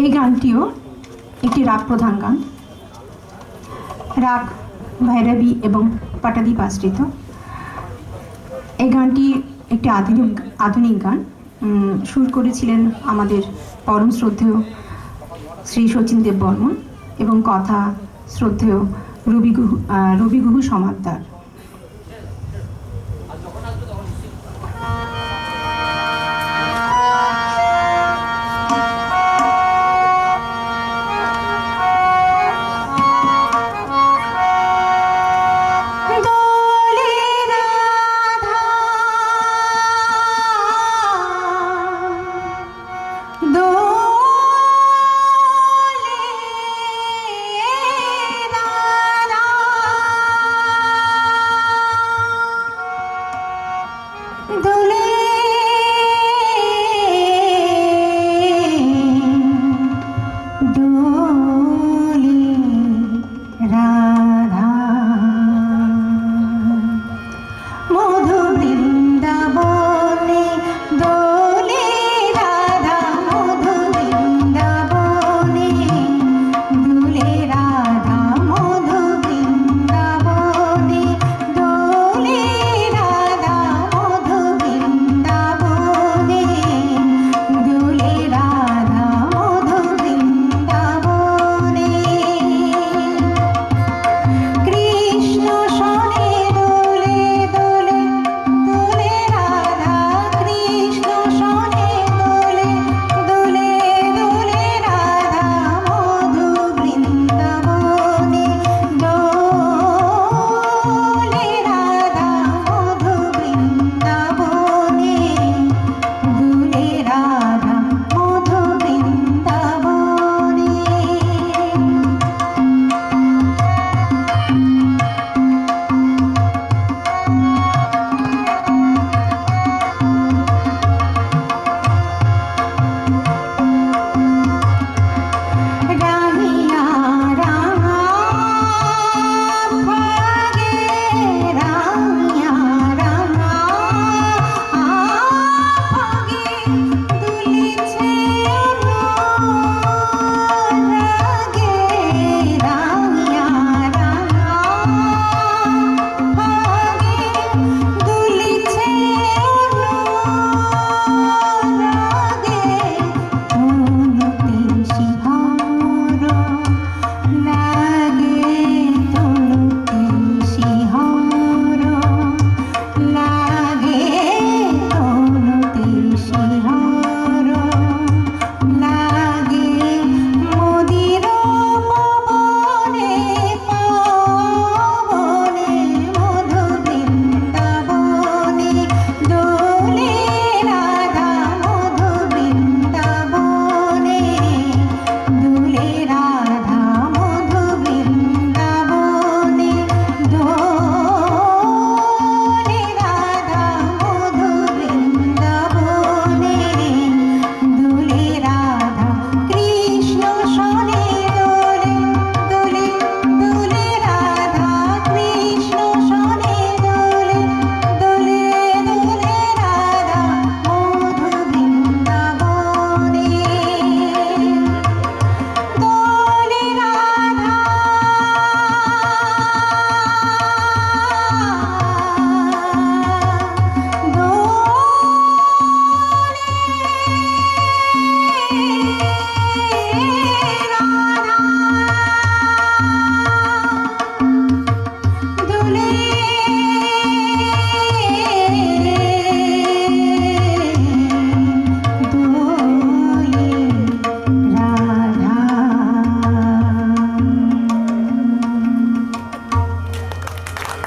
এই গানটিও একটি রাগ প্রধান গান। রাগ, ভৈরবী এবং পাটাদীপ আশ্রিত। এই গানটি একটি আধুনিক আধুনিক গান। সুর করেছিলেন আমাদের পরম শ্রদ্ধেয় শ্রী শচীন দেব বর্মন এবং কথা শ্রদ্ধেয় রবি রবিগুহু রবি সমাদ্দার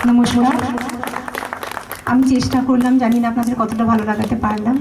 নমস্কার আমি চেষ্টা করলাম জানি না আপনাদের কতটা ভালো লাগাতে পারলাম।